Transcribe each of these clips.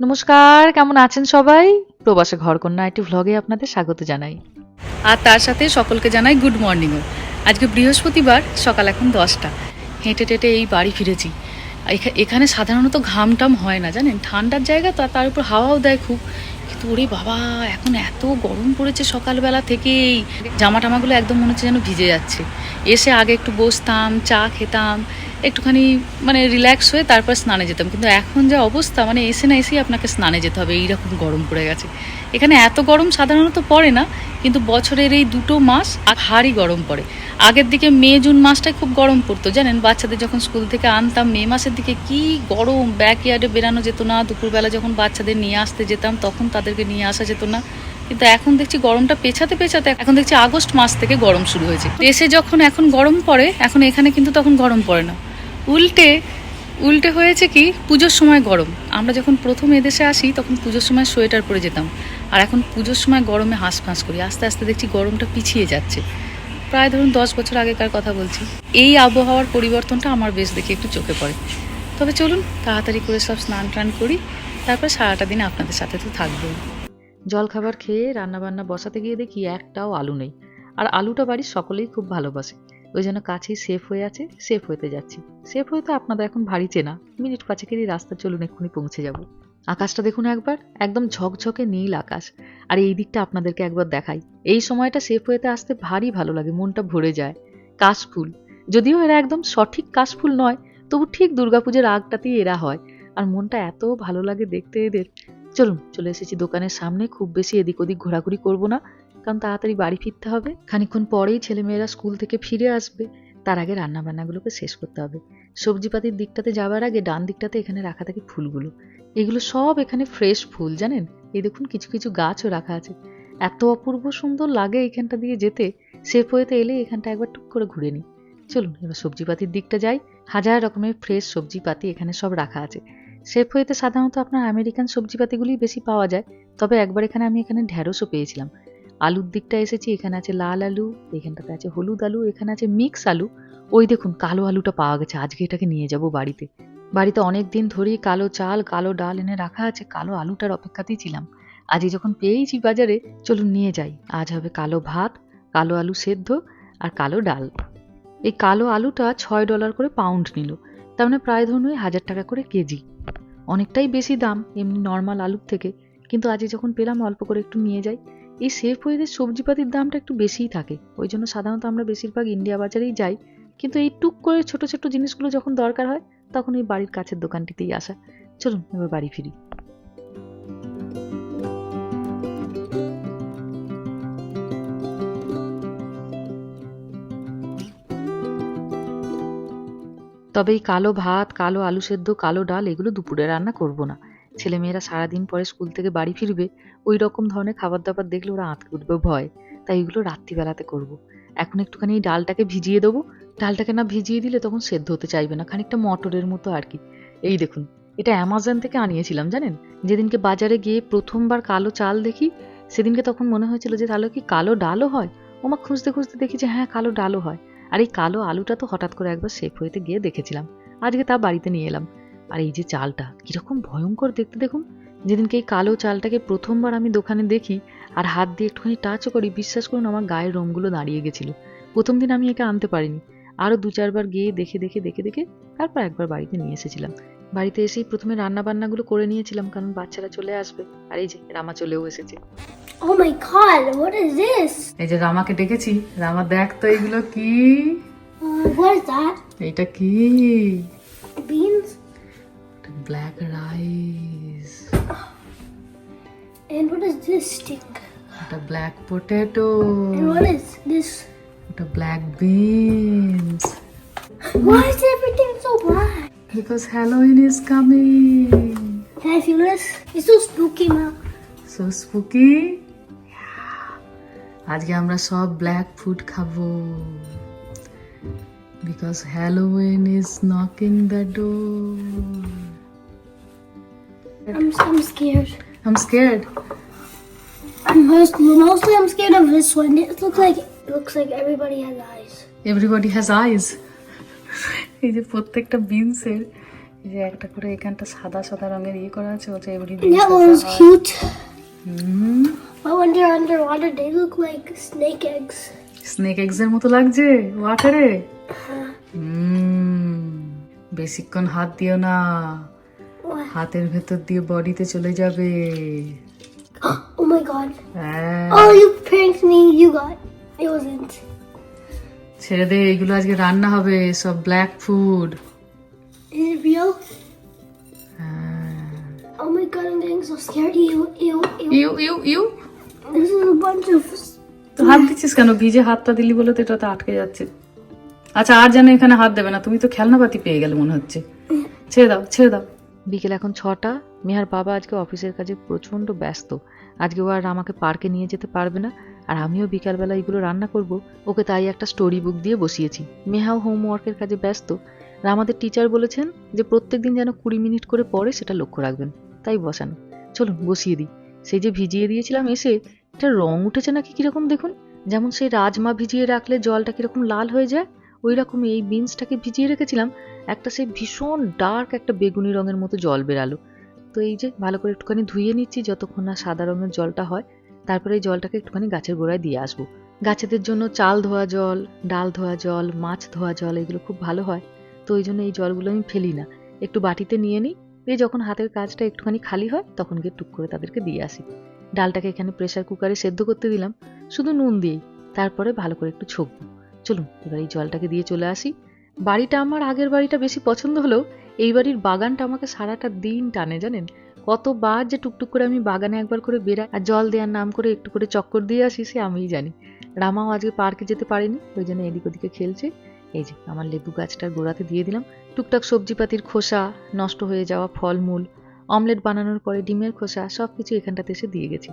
নমস্কার, কেমন আছেন সবাই? প্রবাসে ঘরকন্যা একটি ভ্লগে আপনাদের স্বাগত জানাই। আর তার সাথে সকলকে জানাই গুড মর্নিংও আজকে বৃহস্পতিবার, সকাল এখন দশটা। হেঁটে টেটে এই বাড়ি ফিরেছি। এখানে সাধারণত ঘাম টাম হয় না, জানেন? ঠান্ডার জায়গা তো তার উপর হাওয়াও দেয় খুব। কিন্তু ওরে বাবা, এখন এত গরম পড়েছে সকালবেলা থেকেই। জামা টামাগুলো একদম মনে হচ্ছে যেন ভিজে যাচ্ছে। এসে আগে একটু বসতাম, চা খেতাম। একটুখানি মানে রিল্যাক্স হয়ে তারপর স্নানে যেতাম। কিন্তু এখন যা অবস্থা মানে এসে না এসেই আপনাকে স্নানে যেতে হবে, এইরকম গরম পড়ে গেছে। এখানে এত গরম সাধারণত পড়ে না, কিন্তু বছরের এই দুটো মাস ভারী গরম পড়ে। আগের দিকে মে, জুন মাসটায় খুব গরম পড়তো, জানেন? বাচ্চাদের যখন স্কুল থেকে আনতাম, মে মাসের দিকে কি গরম ব্যাক ইয়ার্ডে বেরানো যেত না, দুপুরবেলা যখন বাচ্চাদের নিয়ে আসতে যেতাম, তখন তাদেরকে নিয়ে আসা যেত না। কিন্তু এখন দেখছি গরমটা পেছাতে পেছাতে, এখন দেখছি আগস্ট মাস থেকে গরম শুরু হয়েছে। দেশে যখন এখন গরম পড়ে, এখন এখানে কিন্তু তখন গরম পড়ে না। উল্টে উল্টে হয়েছে কি, পুজোর সময় গরম। আমরা যখন প্রথম এদেশে আসি, তখন পুজোর সময় সোয়েটার পরে যেতাম। আর এখন পুজোর সময় গরমে হাঁস ফাঁস করি। আস্তে আস্তে দেখছি গরমটা পিছিয়ে যাচ্ছে। প্রায় ধরুন দশ বছর আগেকার কথা বলছি। এই আবহাওয়ার পরিবর্তনটা আমার বেশ দেখে একটু চোখে পড়ে। তবে চলুন, তাড়াতাড়ি করে সব স্নান টান করি। তারপর সারাটা দিন আপনাদের সাথে তো থাকবোই। জলখাবার খেয়ে রান্নাবান্না বসাতে গিয়ে দেখি একটাও আলু নেই। আর আলুটা বাড়ির সকলেই খুব ভালোবাসে। ওই জন্য কাছেই সেফ হয়ে আছে সেফ হইতে যাচ্ছি। সেফ হয়ে তো আপনাদের এখন ভারী চেনা। মিনিট পাঁচেকেরই রাস্তা চলুন, এক্ষুনি পৌঁছে যাব। আকাশটা দেখুন একবার, একদম ঝকঝকে নীল আকাশ। আর এই দিকটা আপনাদেরকে একবার দেখাই। এই সময়টা সেফ হইতে আসতে ভারী ভালো লাগে, মনটা ভরে যায়। কাশফুল। যদিও এরা একদম সঠিক কাশফুল নয়, তবু ঠিক দুর্গাপুজোর আগটাতেই এরা হয়। আর মনটা এত ভালো লাগে দেখতে এদের। চলুন, চলে এসেছি দোকানের সামনে, খুব বেশি এদিক ওদিক ঘোরাঘুরি করব না। কারণ তাড়াতাড়ি বাড়ি ফিরতে হবে। খানিকক্ষণ পরেই ছেলেমেয়েরা স্কুল থেকে ফিরে আসবে। তার আগে রান্না বান্নাগুলোকে শেষ করতে হবে। সবজিপাতির দিকটাতে যাওয়ার আগে ডান দিকটাতে এখানে রাখা থাকে ফুলগুলো। এগুলো সব এখানে ফ্রেশ ফুল, জানেন? এই দেখুন, কিছু কিছু গাছও রাখা আছে। এত অপূর্ব সুন্দর লাগে এখানটা দিয়ে যেতে। সেফ হয়েতে এলে এখানটা একবার টুক করে ঘুরে নিই। চলুন, এবার সবজিপাতির দিকটা যাই। হাজার রকমের ফ্রেশ সবজিপাতি এখানে সব রাখা আছে। সেফ হইতে সাধারণত আপনার আমেরিকান সবজিপাতিগুলি বেশি পাওয়া যায়। তবে একবার এখানে আমি এখানে ঢ্যাঁড়সও পেয়েছিলাম। আলুর দিকটা এসেছি, এখানে আছে লাল আলু, এখানটাতে আছে হলুদ আলু, এখানে আছে মিক্স আলু। ওই দেখুন, কালো আলুটা পাওয়া গেছে, আজকে এটাকে নিয়ে যাব বাড়িতে। বাড়িতে অনেক দিন ধরেই কালো চাল, কালো ডাল এনে রাখা আছে, কালো আলুটার অপেক্ষাতেই ছিলাম। আজকে যখন পেয়েছি বাজারে, চলুন নিয়ে যাই। আজ হবে কালো ভাত, কালো আলু সেদ্ধ আর কালো ডাল। এই কালো আলুটা ছয় ডলার করে পাউন্ড নিল। তার মানে প্রায় ধরুন ওই হাজার টাকা করে কেজি। অনেকটাই বেশি দাম, এমনি নর্মাল আলুর থেকে। কিন্তু আজকে যখন পেলাম, অল্প করে একটু নিয়ে যাই। এই সেফ ওয়েদের সবজিপাতির দামটা একটু বেশিই থাকে। ওই জন্য সাধারণত আমরা বেশিরভাগ ইন্ডিয়া বাজারেই যাই। কিন্তু এই টুক করে ছোট ছোট জিনিসগুলো যখন দরকার হয়, তখন এই বাড়ির কাছের দোকানটিতেই আসা। চলুন, এবার বাড়ি ফিরি। তবে এই কালো ভাত, কালো আলু সেদ্ধ, কালো ডাল, এগুলো দুপুরে রান্না করব না। ছেলেমেয়েরা সারাদিন পরে স্কুল থেকে বাড়ি ফিরবে, ওই রকম ধরনের খাবার দাবার দেখলে ওরা আঁতকে উঠবে ভয়। তাই এগুলো রাত্রিবেলাতে করব। এখন একটুখানি এই ডালটাকে ভিজিয়ে দেবো। ডালটাকে না ভিজিয়ে দিলে তখন সেদ্ধ হতে চাইবে না, খানিকটা মটরের মতো আর কি। এই দেখুন, এটা অ্যামাজন থেকে আনিয়েছিলাম, জানেন? যেদিনকে বাজারে গিয়ে প্রথমবার কালো চাল দেখি, সেদিনকে তখন মনে হয়েছিল যে, তাহলে কি কালো ডালও হয়? ওমা, খুঁজতে খুঁজতে দেখি যে হ্যাঁ কালো ডালও হয়। আর এই কালো আলুটা তো হঠাৎ করে একবার শেফ হইতে গিয়ে দেখেছিলাম। আজকে তা বাড়িতে নিয়ে এলাম। আর এই যে চালটা কীরকম ভয়ঙ্কর দেখতে দেখুন। যেদিনকে এই কালো চালটাকে প্রথমবার আমি দোকানে দেখি আর হাত দিয়ে একটুখানি টাচও করি বিশ্বাস করুন আমার গায়ের রোমগুলো দাঁড়িয়ে গেছিল। প্রথম দিন আমি একে আনতে পারিনি। আরও দু চারবার গিয়ে দেখে দেখে দেখে দেখে তারপর একবার বাড়িতে নিয়ে এসেছিলাম। বাড়িতে এসেই প্রথমে রান্না বান্নাগুলো করে নিয়েছিলাম কারণ বাচ্চারা চলে আসবে। আর এই যে রামা চলেও এসেছে। Oh my god, what is this? এই যে রামাকে ডেকেছি। রামা দেখ তো এগুলো কি। What is that? এটা কি? Beans? Black rice And what is this stink? এটা black potato And what is this? এটা black beans Why is everything so black? Because Halloween is coming Can I feel this? It's so spooky, ma. So spooky আজকে আমরা সব black food খাবো because Halloween is knocking the door I'm, I'm scared. Am scared I'm most, mostly I'm scared of this one. It looks like it looks like everybody has eyes. Everybody has eyes এই যে প্রত্যেকটা বিনসের এই যে একটা করে এখানটা সাদা সাদা রঙের ইয়ে করা আছে এবারে And that one's cute. Hmm I wonder underwater they look like snake eggs. Snake এগসের মতো লাগছে ওয়াটারে হুম বেশিক্ষণ হাত দিও না? হাতের ভেতর দিয়ে বডিতে চলে যাবে Oh my god. হ্যাঁ Oh, you pranked me. You got. It wasn't. ছেড়ে দে এগুলো আজকে রান্না হবে সব black food Is it real? Oh my god, I'm getting so scared. Ew, ew, ew. Ew ew ew This is a bunch of. তো হাত দিচ্ছিস কেন ভিজে হাতটা দিলি বলে তো এটাতে আটকে যাচ্ছে আচ্ছা আর যেন এখানে হাত দেবে না তুমি তো খেলনাপাতি পেয়ে গেলে মনে হচ্ছে ছেড়ে দাও ছেড়ে দাও বিকেল এখন ছটা। মেহার বাবা আজকে অফিসের কাজে প্রচণ্ড ব্যস্ত। আজকে ও আর আমাকে পার্কে নিয়ে যেতে পারবে না। আর আমিও বিকালবেলা এগুলো রান্না করব। ওকে তাই একটা স্টোরি বুক দিয়ে বসিয়েছি। মেহাও হোমওয়ার্কের কাজে ব্যস্ত। আর আমাদের টিচার বলেছেন যে প্রত্যেক দিন যেন কুড়ি মিনিট করে পড়ে, সেটা লক্ষ্য রাখবেন। তাই বসানো। চলুন, বসিয়ে দিই। সেই যে ভিজিয়ে দিয়েছিলাম এসে এটা রং উঠেছে নাকি কীরকম দেখুন? যেমন সেই রাজমা ভিজিয়ে রাখলে জলটা কীরকম লাল হয়ে যায়। ওই রকম এই বিনসটাকে ভিজিয়ে রেখেছিলাম, একটা সেই ভীষণ ডার্ক একটা বেগুনি রঙের মতো জল বেরালো। তো এই যে ভালো করে একটুখানি ধুয়ে নিচ্ছি, যতক্ষণ না সাদা রঙের জলটা হয়, তারপরে এই জলটাকে একটুখানি গাছের গোড়ায় দিয়ে আসব। গাছেদের জন্য চাল ধোয়া জল, ডাল ধোয়া জল, মাছ ধোয়া জল, এগুলো খুব ভালো হয়। তো ওই জন্য এই জলগুলো আমি ফেলি না। একটু বাটিতে নিয়ে নিই, এই যখন হাতের কাজটা একটুখানি খালি হয়, তখন গিয়ে টুক করে তাদেরকে দিয়ে আসি। ডালটাকে এখানে প্রেসার কুকারে সেদ্ধ করতে দিলাম, শুধু নুন দিয়েই, তারপরে ভালো করে একটু ছকবো চলুন, এবার এই জলটাকে দিয়ে চলে আসি। বাড়িটা আমার আগের বাড়িটা বেশি পছন্দ হলেও এই বাড়ির বাগানটা আমাকে সারাটা দিন টানে, জানেন? কতবার যে টুকটুক করে আমি বাগানে একবার করে বেরাই আর জল দেওয়ার নাম করে একটু করে চক্কর দিয়ে আসি, সে আমিই জানি। রামাও আজকে পার্কে যেতে পারেনি, ওই জন্য এদিক ওদিকে খেলছে। এই যে, আমার লেবু গাছটার গোড়াতে দিয়ে দিলাম। টুকটাক সবজিপাতির খোসা, নষ্ট হয়ে যাওয়া ফলমূল, অমলেট বানানোর পরে ডিমের খোসা সব কিছু এখানটাতে এসে দিয়ে গেছি।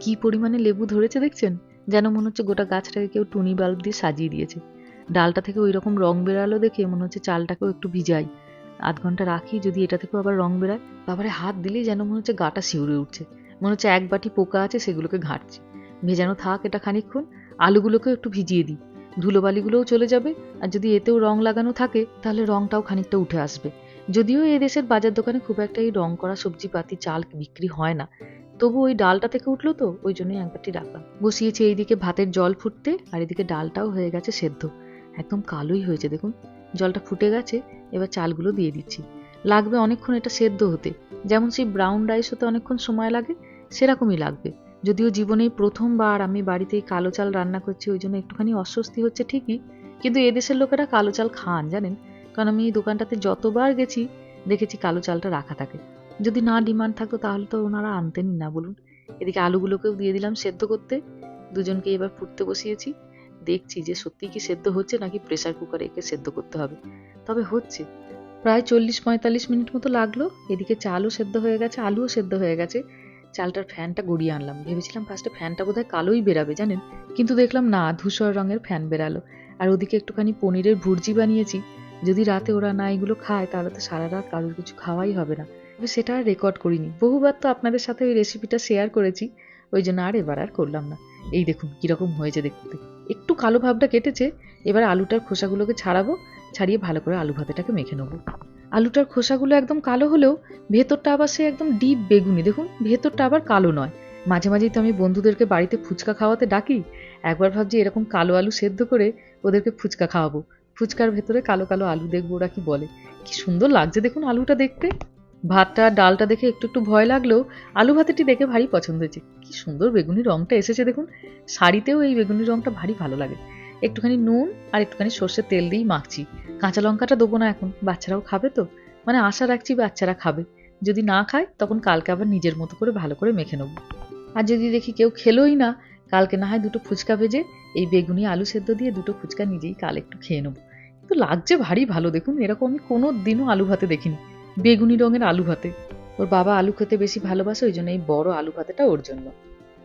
কি পরিমাণে লেবু ধরেছে দেখছেন? যেন মনে হচ্ছে গোটা গাছটাকে কেউ টুনি বাল্ব দিয়ে সাজিয়ে দিয়েছে। ডালটা থেকে ওই রকম রং বেরালো দেখে মনে হচ্ছে চালটাকেও একটু ভিজাই। আধ ঘণ্টা রাখি যদি এটা থেকেও আবার রং বেরায় তারপরে হাত দিলেই যেন মনে হচ্ছে গাটা শিউরে উঠছে। মনে হচ্ছে এক বাটি পোকা আছে, সেগুলোকে ঘাঁটছে। ভেজানো থাক এটা খানিকক্ষণ, আলুগুলোকেও একটু ভিজিয়ে দিই। ধুলোবালিগুলোও চলে যাবে, আর যদি এতেও রং লাগানো থাকে, তাহলে রংটাও খানিকটা উঠে আসবে। যদিও এই দেশের বাজার দোকানে খুব একটা এই রং করা সবজিপাতি চাল বিক্রি হয় না। তবু ওই ডালটা থেকে উঠল তো, ওই জন্যই একবারটি রাখলাম। বসিয়েছি এইদিকে ভাতের জল ফুটতে, আর এদিকে ডালটাও হয়ে গেছে সেদ্ধ। একদম কালোই হয়েছে, দেখুন। জলটা ফুটে গেছে, এবার চালগুলো দিয়ে দিচ্ছি। লাগবে অনেকক্ষণ এটা সেদ্ধ হতে। যেমন সেই ব্রাউন রাইস হতে অনেকক্ষণ সময় লাগে, সেরকমই লাগবে। যদিও জীবনেই প্রথমবার আমি বাড়িতে কালো চাল রান্না করছি, ওই জন্য একটুখানি অস্বস্তি হচ্ছে ঠিকই, কিন্তু এদেশের লোকেরা কালো চাল খান, জানেন? কারণ আমি এই দোকানটাতে যতবার গেছি, দেখেছি কালো চালটা রাখা থাকে। যদি না ডিমান্ড থাকতো তাহলে তো ওনারা আনতেনই না, বলুন। এদিকে আলুগুলোকেও দিয়ে দিলাম সেদ্ধ করতে। দুজনকে এবার ফুটতে বসিয়েছি। দেখছি যে সত্যি কি সেদ্ধ হচ্ছে নাকি প্রেসার কুকারে একে সেদ্ধ করতে হবে। তবে হচ্ছে, প্রায় চল্লিশ পঁয়তাল্লিশ মিনিট মতো লাগল। এদিকে চালও সেদ্ধ হয়ে গেছে, আলুও সেদ্ধ হয়ে গেছে। চালটার ফ্যানটা গড়িয়ে আনলাম। ভেবেছিলাম ফার্স্টে ফ্যানটা বোধহয় কালোই বেরাবে, জানেন? কিন্তু দেখলাম না, ধূসর রঙের ফ্যান বেরালো। আর ওদিকে একটুখানি পনিরের ভুর্জি বানিয়েছি। যদি রাতে ওরা না এগুলো খায়, তাহলে তো সারা রাত কারোর কিছু খাওয়াই হবে না। তবে সেটা আর রেকর্ড করিনি। বহুবার তো আপনাদের সাথে ওই রেসিপিটা শেয়ার করেছি, ওই জন্য আর এবার আর করলাম না। এই দেখুন, কীরকম হয়েছে দেখতে। একটু কালো ভাবটা কেটেছে, এবার আলুটার খোসাগুলোকে ছাড়াবো, ছাড়িয়ে ভালো করে আলু ভাতেটাকে মেখে নেব। আলুটার খোসাগুলো একদম কালো হলেও ভেতরটা আবার সে একদম ডিপ বেগুনি। দেখুন, ভেতরটা আবার কালো নয়। মাঝে মাঝেই তো আমি বন্ধুদেরকে বাড়িতে ফুচকা খাওয়াতে ডাকি, একবার ভাবছি এরকম কালো আলু সেদ্ধ করে ওদেরকে ফুচকা খাওয়াবো। ফুচকার ভেতরে কালো কালো আলু দেখব ওরা কি বলে। কি সুন্দর লাগছে দেখুন আলুটা দেখতে। ভাতটা, ডালটা দেখে একটু একটু ভয় লাগলেও আলু ভাতেটি দেখে ভারী পছন্দ হয়েছে। কি সুন্দর বেগুনি রংটা এসেছে দেখুন। শাড়িতেও এই বেগুনি রংটা ভারী ভালো লাগে। একটুখানি নুন আর একটুখানি সর্ষের তেল দিয়েই মাখছি। কাঁচা লঙ্কাটা দেবো না এখন, বাচ্চারাও খাবে তো। মানে আশা রাখছি বাচ্চারা খাবে। যদি না খায়, তখন কালকে আবার নিজের মতো করে ভালো করে মেখে নেব। আর যদি দেখি কেউ খেলোই না, কালকে না হয় দুটো ফুচকা ভেজে এই বেগুনি, আলু সেদ্ধ দিয়ে দুটো ফুচকা নিজেই কাল একটু খেয়ে নেব। কিন্তু লাগছে ভারী ভালো দেখুন। এরকম আমি কোনো দিনও আলু ভাতে দেখিনি। বেগুনি রঙের আলু ভাতে। ওর বাবা আলু খেতে বেশি ভালোবাসে, ওই জন্য এই বড় আলু ভাতেটা ওর জন্য।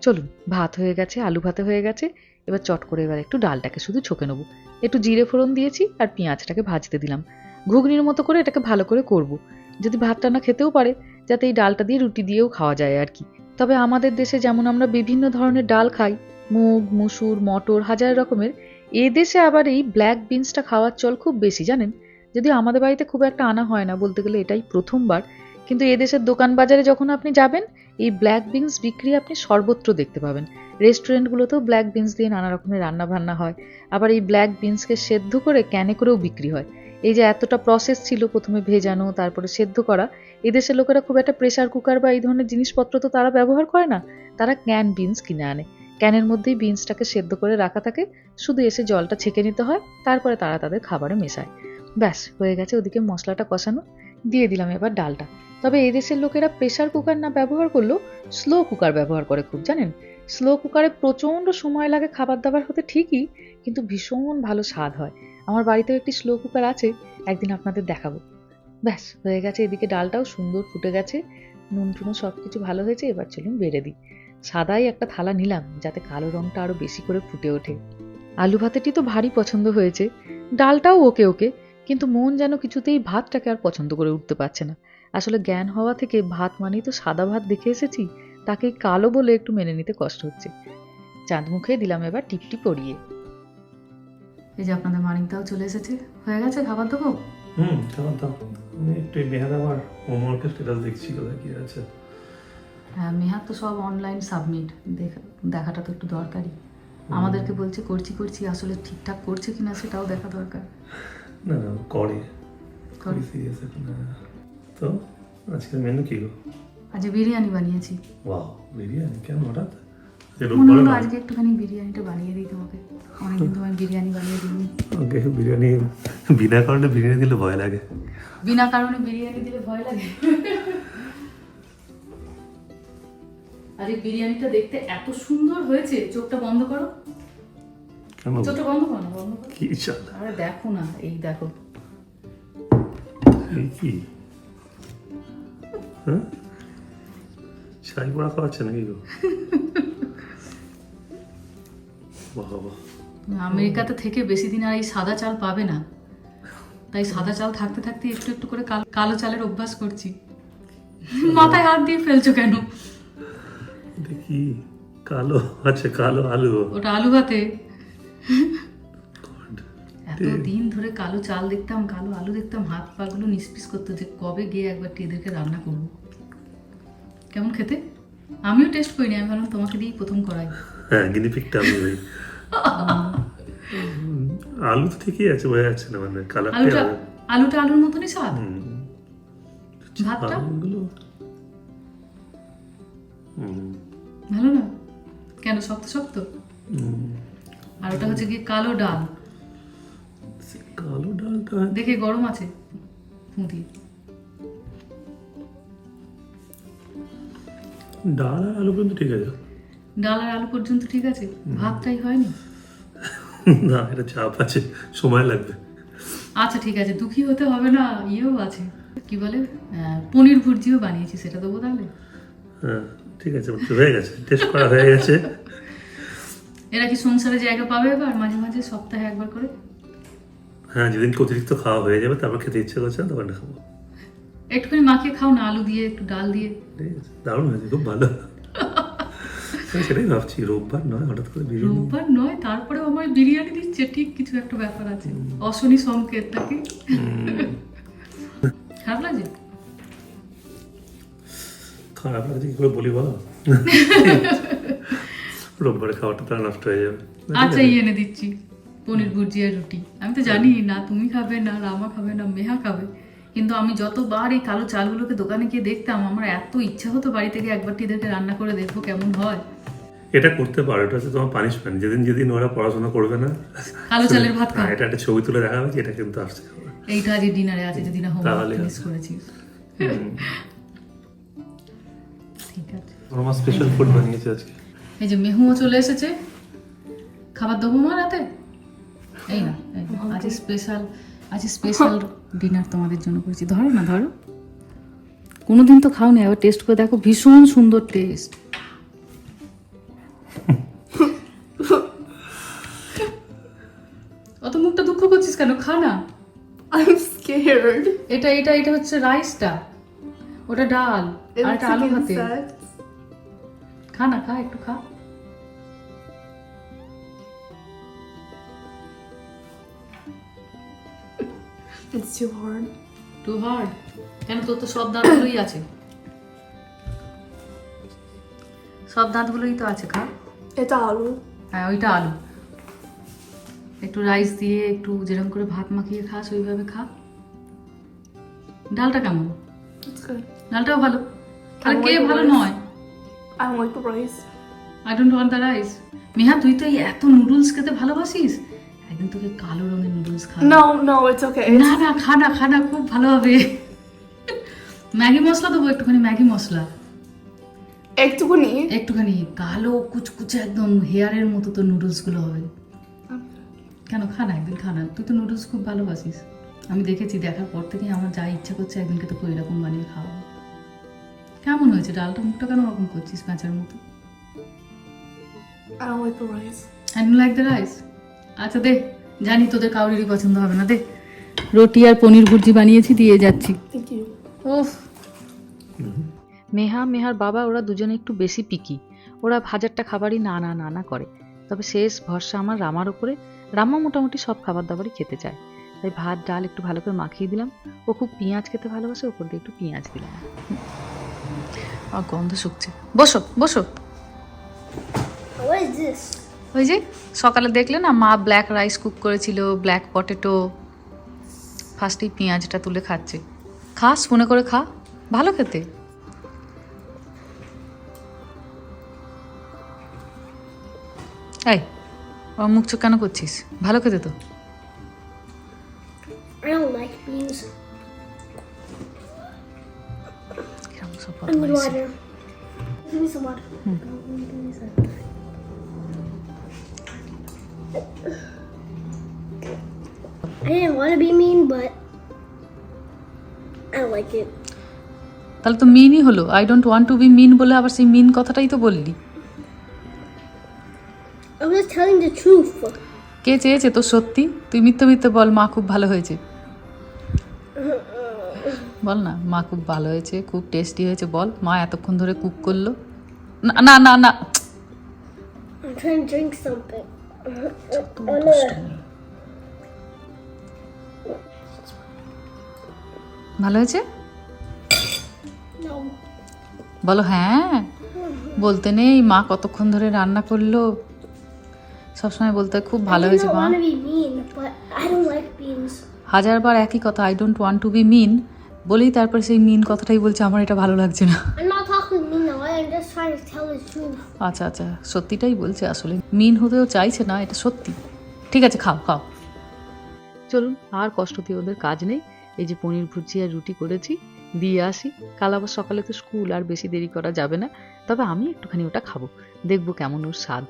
চলুন, ভাত হয়ে গেছে, আলু ভাতে হয়ে গেছে। এবার চট করে এবার একটু ডালটাকে শুধু ছকে নেব। একটু জিরে ফোড়ন দিয়েছি আর পেঁয়াজটাকে ভাজতে দিলাম। ঘুগনির মতো করে এটাকে ভালো করে করব। যদি ভাতটা না খেতেও পারে, যাতে এই ডালটা দিয়ে রুটি দিয়েও খাওয়া যায় আর কি। তবে আমাদের দেশে যেমন আমরা বিভিন্ন ধরনের ডাল খাই, মুগ, মুসুর, মটর, হাজার রকমের, এ দেশে আবার এই ব্ল্যাক বিনসটা খাওয়ার চল খুব বেশি, জানেন? যদিও আমাদের বাড়িতে খুব একটা আনা হয় না, বলতে গেলে এটাই প্রথমবার। কিন্তু এদেশের দোকান বাজারে যখন আপনি যাবেন, এই ব্ল্যাক বিনস বিক্রি আপনি সর্বত্র দেখতে পাবেন। রেস্টুরেন্টগুলোতেও ব্ল্যাক বিনস দিয়ে নানা রকমের রান্না বান্না হয়। আবার এই ব্ল্যাক বিনসকে সেদ্ধ করে ক্যানে করেও বিক্রি হয়। এই যে এতটা প্রসেস ছিল প্রথমে ভেজানো, তারপরে সেদ্ধ করা, এদেশের লোকেরা খুব একটা প্রেসার কুকার বা এই ধরনের জিনিসপত্র তো তারা ব্যবহার করে না। তারা ক্যান বিনস কিনে আনে। ক্যানের মধ্যেই বিনসটাকে সেদ্ধ করে রাখা থাকে। শুধু এসে জলটা ছেঁকে নিতে হয়, তারপরে তারা তাদের খাবারে মেশায়। ব্যাস, হয়ে গেছে, ওদিকে মশলাটা কষানো, দিয়ে দিলাম এবার ডালটা। তবে এই দেশের লোকেরা প্রেসার কুকার না ব্যবহার করলেও স্লো কুকার ব্যবহার করে খুব, জানেন? স্লো কুকারে প্রচণ্ড সময় লাগে খাবার দাবার হতে ঠিকই, কিন্তু ভীষণ ভালো স্বাদ হয়। আমার বাড়িতেও একটি স্লো কুকার আছে, একদিন আপনাদের দেখাবো। ব্যাস, হয়ে গেছে, এদিকে ডালটাও সুন্দর ফুটে গেছে, নুন টুনো সব কিছু ভালো হয়েছে, এবার চলুন বেড়ে দিই। সাদাই একটা থালা নিলাম, যাতে কালো রঙটা আরও বেশি করে ফুটে ওঠে। আলু ভাতেটি তো ভারী পছন্দ হয়েছে, ডালটাও ওকে ওকে কিন্তু মন যেন কিছুতেই ভাতটাকে আর পছন্দ করে উঠতে পারছে না। আসলে জ্ঞান হওয়া থেকে ভাত মানেই তো সাদা ভাত দেখে এসেছি তাকে কালো বলে একটু মেনে নিতে কষ্ট হচ্ছে। চাঁদ মুখে দিলাম এবার টিপটি পরিয়ে। এই যে আপনাদের মানিকদাও চলে এসেছে। হয়ে গেছে খাবার দেবো হুম খাবার দাও আমি একটু মেহাদ আমার হোমওয়ার্কের স্ট্যাটাস দেখছি কোথায় কি আছে। হ্যাঁ মেহার তো সব অনলাইন সাবমিট দেখাটা তো একটু দরকারি আমাদেরকে বলছে করছি করছি আসলে ঠিকঠাক করছে কিনা সেটাও দেখা দরকার। না না করে। করে। সিরিয়াস এখন। তো আজকের মেনু কি গো? আজ বিরিয়ানি বানিয়েছি। ওয়াও বিরিয়ানি? কেন হঠাৎ? আজকে মনে হলো আজকে একটুখানি বিরিয়ানিটা বানিয়ে দিই তোমাকে। অনেকদিন বিরিয়ানি বানিয়ে ওকে বিরিয়ানি বিনা কারণে বিরিয়ানি দিলে ভয় লাগে। বিনা কারণে বিরিয়ানি দিলে ভয় লাগে। আর বিরিয়ানিটা দেখতে এত সুন্দর হয়েছে চোখটা বন্ধ করো। কেন? চোখটা বন্ধ করো না বন্ধ করো। কি চাল আরে দেখো না এই দেখো। এই কি? হ্যাঁ? শাড়ি পরা খাওয়াচ্ছে নাকি গো? বাহ আমেরিকাতে থেকে বেশি দিন আর এই সাদা চাল পাবে না। তাই সাদা চাল থাকতে থাকতে একটু একটু করে কালো কালো চালের অভ্যাস করছি। মাথায় হাত দিয়ে ফেলছো কেন? দেখি কালো আচ্ছা কালো আলু। ওটা আলু ভাতে। God. এত দিন ধরে কালো চাল দেখতাম কালো আলু দেখতাম হাত পাগুলো নিষ্পিস করতো যে কবে গিয়ে একবার এদেরকে রান্না করব। কেমন খেতে? আমিও টেস্ট করিনি আমি ভাবলাম তোমাকে দিয়েই প্রথম করাই হ্যাঁ গিনিপিকটা আমি ওই আলু তো ঠিকই আছে বোঝা যাচ্ছে না মানে কালারটা আলুটা আলুর মতনই স্বাদ? ভাতটা? ভালো না? কেন শক্ত শক্ত? আর ওটা হচ্ছে গিয়ে কালো ডাল। কালো ডালটা দেখে গরম আছে। ফুঁ ডাল আর আলু পর্যন্ত ঠিক আছে? ডাল আর আলু পর্যন্ত ঠিক আছে। ভাতটাই হয়নি? না এটা চাপ আছে। সময় লাগবে। আচ্ছা ঠিক আছে। দুঃখী হতে হবে না ইয়েও আছে। কি বলে? পনির ভুর্জিও বানিয়েছি সেটা দেবো তাহলে। হ্যাঁ ঠিক আছে তো হয়ে গেছে। টেস্ট করা হয়ে গেছে। এরা কি সংসারে জায়গা পাবে এবার? মাঝে মাঝে সপ্তাহে একবার করে? হ্যাঁ যেদিন অতিরিক্ত খাওয়া হয়ে যাবে তারপর খেতে ইচ্ছে করছে না তখন খাব। একটুখানি মাকে খাও না আলু দিয়ে একটু ডাল দিয়ে। দারুণ হয়েছে খুব ভালো। সেটাই ভাবছি রোববার নয় হঠাৎ করে বিরিয়ানি। রোববার নয় তারপরেও আমার বিরিয়ানি দিচ্ছে ঠিক কিছু একটা ব্যাপার আছে। অশনি সংকেত নাকি খারাপ লাগছে? খারাপ লাগছে কি করে বলি বলো? রোববারে খাওয়াটা তারা নষ্ট হয়ে যাবে। আচ্ছা এই এনে দিচ্ছি পনির ভুর্জি আর রুটি। আমি তো জানি না তুমি খাবে না রামা খাবে না মেহা খাবে। কিন্তু আমি যতবার এই কালো চালগুলোকে দোকানে গিয়ে দেখতাম আমার এত ইচ্ছা হতো বাড়ি থেকে একবারটি এদেরকে রান্না করে দেখব কেমন হয়। এটা করতে পারো এটা হচ্ছে তোমার পানিশমেন্ট যেদিন যেদিন ওরা পড়াশোনা করবে না কালো চালের ভাত খাও। হ্যাঁ, এটা একটা ছবি তুলে দেখাবে যে এটা কিন্তু আসছে এইটা আজ ডিনারে আছে যদি না হোমওয়ার্ক তাহলে ফিনিশ আছে। ঠিক আছে। আমার স্পেশাল ফুড বানিয়েছে আজকে। এই যে মেহুও চলে এসেছে। খাবার দেবো মা রাতে? এই না। আজ স্পেশাল আজ স্পেশাল ডিনার তোমাদের জন্য করেছি। ধরো না ধরো। কোনোদিন তো খাও না এবার টেস্ট করে দেখো ভীষণ সুন্দর টেস্ট অত মুখটা দুঃখ করছিস কেন? খা না। Scared. এটা এটা এটা হচ্ছে রাইসটা ওটা ডাল আর এটা আলু ভাতে. খা না খা একটু খা। It's too hard. Two hard কেন তোর তো সব দাঁতগুলোই আছে? সব দাঁতগুলোই তো আছে খা। It's aloo. হ্যাঁ ওইটা আলু। একটু রাইস দিয়ে একটু যেরকম করে ভাত মাখিয়ে খাস ওইভাবে খা। ডালটা কেমন? ডালটাও ভালো। তাহলে কে ভালো নয়। Don't like the rice. I don't want the rice মিহা তুই তো এই এত নুডলস খেতে ভালোবাসিস? একদিন তোকে কালো রঙের নুডলস খা no, it's okay. It's, না না খা না খা না খুব ভালো হবে। ম্যাগি মশলা দেবো একটুখানি ম্যাগি মশলা। একটুখানি? একটুখানি কালো কুচকুচে একদম হেয়ারের মতো তো নুডলসগুলো হবে। কেন খা না একদিন খা না। তুই তো নুডলস খুব ভালোবাসিস। আমি দেখেছি দেখার পর থেকে আমার যা ইচ্ছা করছে একদিনকে তোকে এরকম বানিয়ে খাওয়াবো। কেমন হয়েছে? ডালটা মুখটা কেন ওরকম করছিস কাঁচার মতো? I don't like the rice. I don't like the rice আচ্ছা দে জানি তোদের কাউরিরই পছন্দ হবে না দে। রুটি আর পনির ভুর্জি বানিয়েছি দিয়ে যাচ্ছি। ওফ মেহা মেহার বাবা ওরা দুজনে একটু বেশি পিকি। ওরা হাজারটা খাবারই না না না না করে। তবে শেষ ভরসা আমার রামার ওপরে রামা মোটামুটি সব খাবার দাবারই খেতে চায়। তাই ভাত ডাল একটু ভালো করে মাখিয়ে দিলাম। ও খুব পেঁয়াজ খেতে ভালোবাসে ওপর দিয়ে একটু পেঁয়াজ দিলাম। আর গন্ধ শুকছে। বসো বসো। What is this? ওই যে সকালে দেখলে না মা ব্ল্যাক রাইস কুক করেছিল ব্ল্যাক পটেটো ফার্স্টেই পেঁয়াজটা তুলে খাচ্ছে। খাস মনে করে খা ভালো খেতে। এই ও মুখ চোখ কেন করছিস? ভালো খেতে তো। I don't like beans. কিরম সব to be mean, but I don't like it. তাহলে তো মিনই হলো। I don't want to be mean বলে আবার সেই মিন কথাটাই তো বললি। I was telling the truth. কে চেয়েছে তো সত্যি? তুই মিথ্যে মিথ্যে বল মা খুব ভালো হয়েছে। বল না মা খুব ভালো হয়েছে খুব টেস্টি হয়েছে বল। মা এতক্ষণ ধরে কুক করল। না না না না। I'm trying to drink something. ভালো হয়েছে? বলো হ্যাঁ। বলতে নেই মা কতক্ষণ ধরে রান্না করল। সবসময় বলতে হয়, খুব ভালো হয়েছে মা. হাজারবার একই কথা I don't want to be mean বলেই তারপরে সেই মিন কথাটাই বলছে আমার এটা ভালো লাগছে না। I'm not talking mean though. I'm just trying to tell the truth. আচ্ছা আচ্ছা সত্যিটাই বলছে আসলে। মিন হতেও চাইছে না এটা সত্যি। ঠিক আছে খাও খাও। চলুন আর কষ্ট দিয়ে ওদের কাজ নেই। এই যে পনির ভুজি আর রুটি করেছি, দিয়ে আসি। কাল আবার সকালে তো স্কুল, আর বেশি দেরি করা যাবে না। তবে আমি একটুখানি ওটা খাব। দেখব কেমন ওর স্বাদ।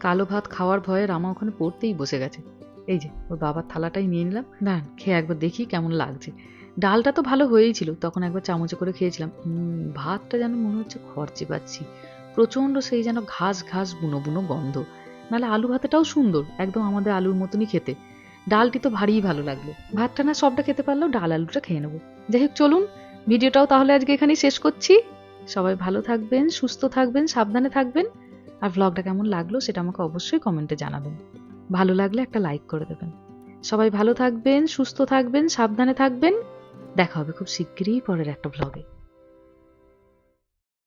কালো ভাত খাওয়ার ভয়ে রামা ওখানে পড়তেই বসে গেছে। এই যে, ওর বাবার থালাটাই নিয়ে নিলাম। দাঁড়ান, খেয়ে একবার দেখি কেমন লাগছে। ডালটা তো ভালো হয়েই ছিল, তখন একবার চামচে করে খেয়েছিলাম। ভাতটা যেন মনে হচ্ছে খরচে পাচ্ছি। প্রচণ্ড সেই যেন ঘাস ঘাস বুনো বুনো গন্ধ। নাহলে আলু ভাতেটাও সুন্দর, একদম আমাদের আলুর মতনই খেতে। ডালটি তো ভারীই ভালো লাগল। ভাতটা না সবটা খেতে পারলেও ডাল আলুটা খেয়ে নেব। যাই হোক, চলুন, ভিডিওটাও তাহলে আজকে এখানেই শেষ করছি। সবাই ভালো থাকবেন, সুস্থ থাকবেন, সাবধানে থাকবেন। আর ভ্লগটা কেমন লাগল সেটা আমাকে অবশ্যই কমেন্টে জানাবেন। ভালো লাগলে একটা লাইক করে দেবেন। সবাই ভালো থাকবেন, সুস্থ থাকবেন, সাবধানে থাকবেন। দেখা হবে খুব শিগগিরই পরের একটা ভ্লগে